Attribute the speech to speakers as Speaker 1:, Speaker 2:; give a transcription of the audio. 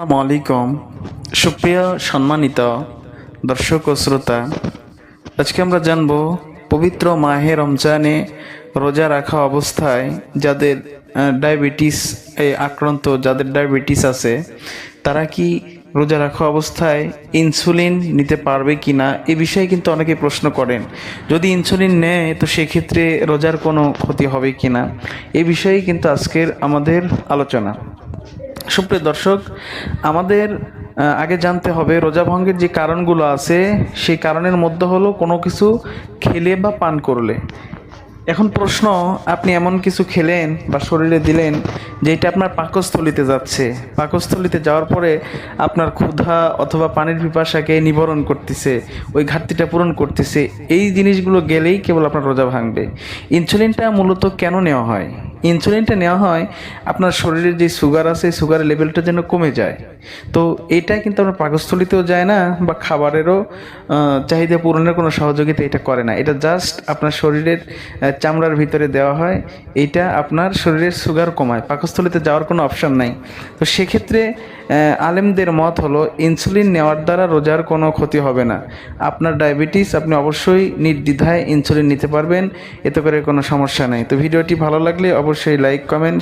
Speaker 1: আসসালামু আলাইকুম। সুপ্রিয় সম্মানিত দর্শক ও শ্রোতা, আজকে আমরা জানব পবিত্র মাহে রমজানে রোজা রাখা অবস্থায় যাদের ডায়াবেটিস আক্রান্ত যাদের ডায়াবেটিস আছে, তারা কি রোজা রাখা অবস্থায় ইনসুলিন নিতে পারবে কি না এ বিষয়ে কিন্তু অনেকে প্রশ্ন করেন। যদি ইনসুলিন নেয়, তো সেক্ষেত্রে রোজার কোনো ক্ষতি হবে কি না এ বিষয়ে কিন্তু আজকের আমাদের আলোচনা। সুপ্রিয় দর্শক, আমাদের আগে জানতে হবে রোজা ভঙ্গের যে কারণগুলো আছে, সেই কারণের মধ্যে হলো কোনো কিছু খেলে বা পান করলে। এখন প্রশ্ন, আপনি এমন কিছু খেলেন বা শরীরে দিলেন যেটা আপনার পাকস্থলিতে যাচ্ছে। পাকস্থলিতে যাওয়ার পরে আপনার ক্ষুধা অথবা পানির পিপাসাকে নিবরণ করতেছে, ওই ঘাটতিটা পূরণ করতেছে, এই জিনিসগুলো গেলেই কেবল আপনার রোজা ভাঙবে। ইনসুলিনটা মূলত কেন নেওয়া হয়? ইনসুলিনটা নেওয়া হয়, আপনার শরীরের যে সুগার আছে সুগারের লেভেলটা যেন কমে যায়। তো এটা কিন্তু আপনার পাকস্থলিতেও যায় না বা খাবারেরও চাহিদা পূরণের কোনো সহযোগিতা এটা করে না। এটা জাস্ট আপনার শরীরের চামড়ার ভিতরে দেওয়া হয়। এটা আপনার শরীরের সুগার কমায়। পাকস্থলিতে যাওয়ার কোনো অপশন নাই। তো সেক্ষেত্রে আলেমদের মত হলো, ইনসুলিন নেওয়ার দ্বারা রোজার কোনো ক্ষতি হবে না। আপনার ডায়াবেটিস, আপনি অবশ্যই নির্দ্বিধায় ইনসুলিন নিতে পারবেন। এতে করে কোনো সমস্যা নেই। তো ভিডিওটি ভালো লাগলে অবশ্যই লাইক কমেন্ট